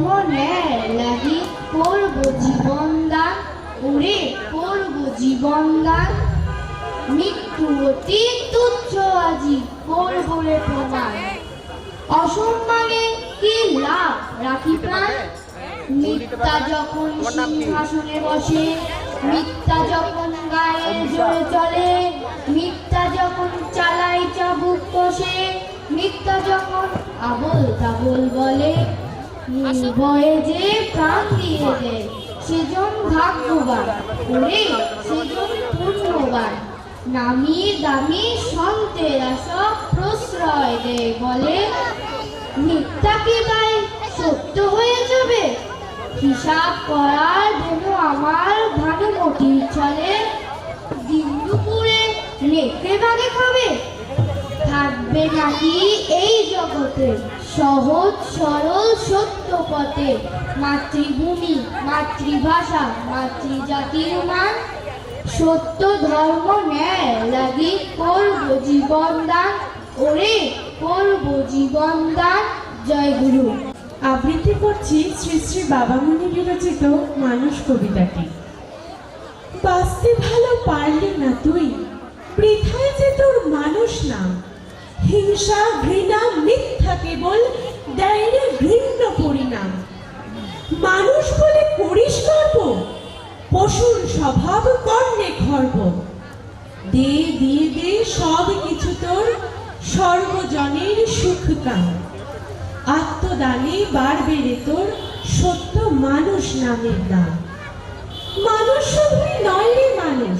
ন্যায় লাগি করব জীবন দান ওরে করব জীবন দান মৃত্যু অতি তুচ্ছ আজি করব রে প্রমাণ। অসম্মানে কি লাভ রাখি প্রাণ? মিথ্যা যখন সিংহাসনে বসে, মিথ্যা যখন গায়ে জোরে চলে, মিথ্যা যখন চালাই চাবুক কষে, মিথ্যা যখন আবল তাবল বলে নির্ভয়ে যে প্রাণ দিয়ে দেয়, সেজন ভাগ্যবান, ওরে, সেজন পুণ্যবান। নামি দামি সন্তেরা সব প্রশ্রয় দেয়, বলে, মিথ্যা কি তাই? সত্য হয়ে যাবে? হিসাব করার জন্য আমার ভানুমতি চলে, দিন দুপুরে নেকড়ে বাগে খাবে। থাকবে নাকি এই জগতে? সহজ, সরল, সত্য পথে। মাতৃভূমি, মাতৃভাষা, মাতৃজাতির মান। সত্য ধর্ম ন্যায় লাগি করব জীবন দান ওরে করব জীবন দান। জয় গুরু। আবৃত্তি করছি শ্রী শ্রী বাবামণি বিরচিত মানুষ কবিতাটি। বাঁচতে ভালো পারলি না তুই, বৃথায় যে তোর মানুষ নাম। হিংসা, ঘৃণা, মিথ্যা কেবল দেয় ঘৃণ্য পরিণাম। মানুষ বলে করিস গর্ব, পশুর স্বভাব কর্ণে খর্ব। দে দিয়ে দে সব কিছু তোর সর্বজনের সুখ কাম। আত্মদানে বাড়বে রে তোর সত্য মানুষ নামের দাম। মানুষ নয় রে মানুষ,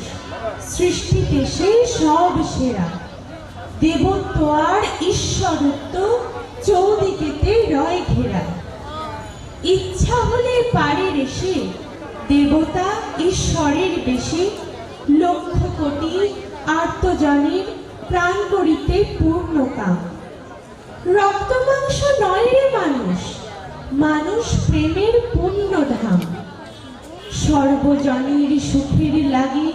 সৃষ্টিতে সে সব সেরা। দেবত্ব আর ঈশ্বরত্ব চৌদিকেতে রয় ঘেরা। ইচ্ছা হলে পারে রে সে দেবতা ঈশ্বরের বেশি। লক্ষ কোটি আত্মজনের প্রাণ করিতে পূর্ণ কাম। রক্ত মাংস নয় মানুষ মানুষ প্রেমের পূর্ণ ধাম সর্বজনের সুখের লাগে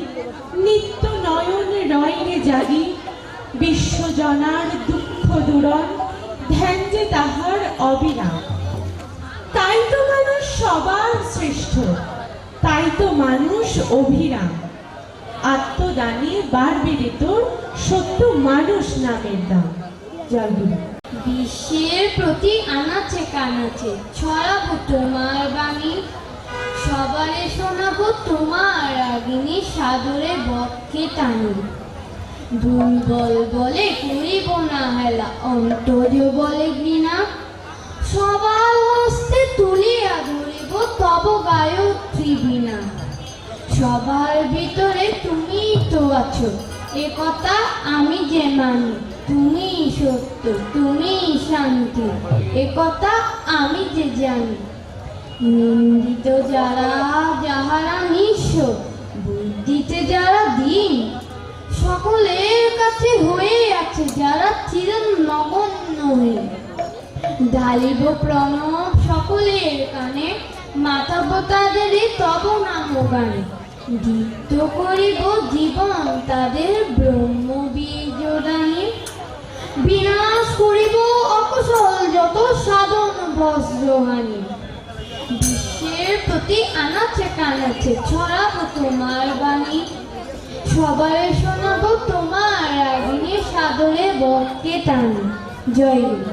নিত্য নয়ন রয় রে জাগি। বিশ্বজনার দুঃখ দূরণ, ধ্যান যে তাহার অবিরাম। তাই তো মানুষ সবার শ্রেষ্ঠ, তাই তো মানুষ অভিরাম। আত্মদানে বাড়বে তোর সত্য মানুষ নামের দাম। বিশ্বের প্রতি আনাচে কানাচে ছড়াবো তোমার বাণী। সবারে শোনাবো তোমার রাগিনী সাদরে বক্ষে টানি। দুর্বল বলে করিব না হেলা অন্তর্য বলে ঘৃণা। সবার হস্তে তুলিয়া ধরিব, তব গায়ত্রী বীণা। সবার ভিতরে তুমি তো আছো, এ কথা আমি যে মানি, তুমি সত্য, তুমি শান্তি, এ কথা আমি যে জানি। নিন্দিত যারা, যাহারা নিঃস্ব, বুদ্ধিতে যারা দিন সকলের কাছে হয়ে আছে যারা চির নগণ্য হয়ে। ঢালিব প্রণব সকলের কানে মাতাব তাদের তব নাম গানে দীপ্ত করিব জীবন তাদের ব্রহ্ম বীজদানে বিনাশ করিব অকুশল যত সাধন বজ্রহানি। বিশ্বের প্রতি আনাচে কানাচে ছড়াবো তোমার বাণী। সবাই তোমার রাগিনী টানি। জয় গুরু